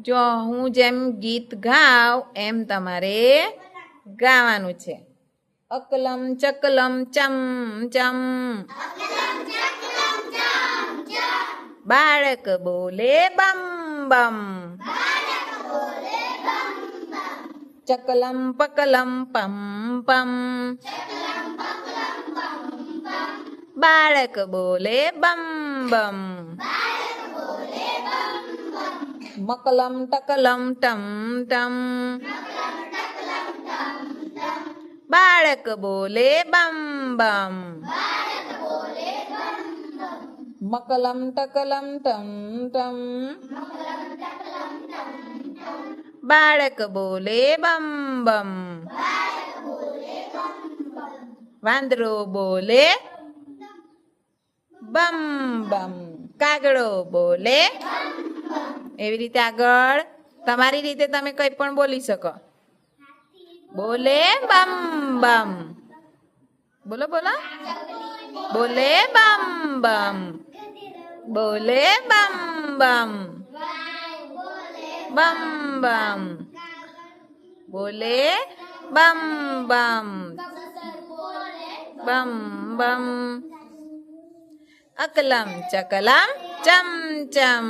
જો હું જેમ ગીત ગાવ, એમ તમારે ગાવાનું છે. અકલમ ચકલમ ચમ ચમ. બાળક બોલે બમ બમ. ચકલમ પકલમ પમ પમ. બાળક બોલે બમ બમ. મકલમ ટકલમ ટમ ટમ બાળક બોલે બમ બમ મકલમ ટકલમ ટમ ટમ બાળક બોલે બમ બમ વાંદરો બોલે બમ બમ કાગડો બોલે એવી રીતે આગળ. તમારી રીતે તમે કંઈ પણ બોલી શકો. બોલે બમ બમ. બોલો બોલો. બોલે બમ બમ. બોલે બમ બમ. બમ બમ. બોલે બમ બમ. બમ બમ. અકલમ ચકલમ ચમ ચમ.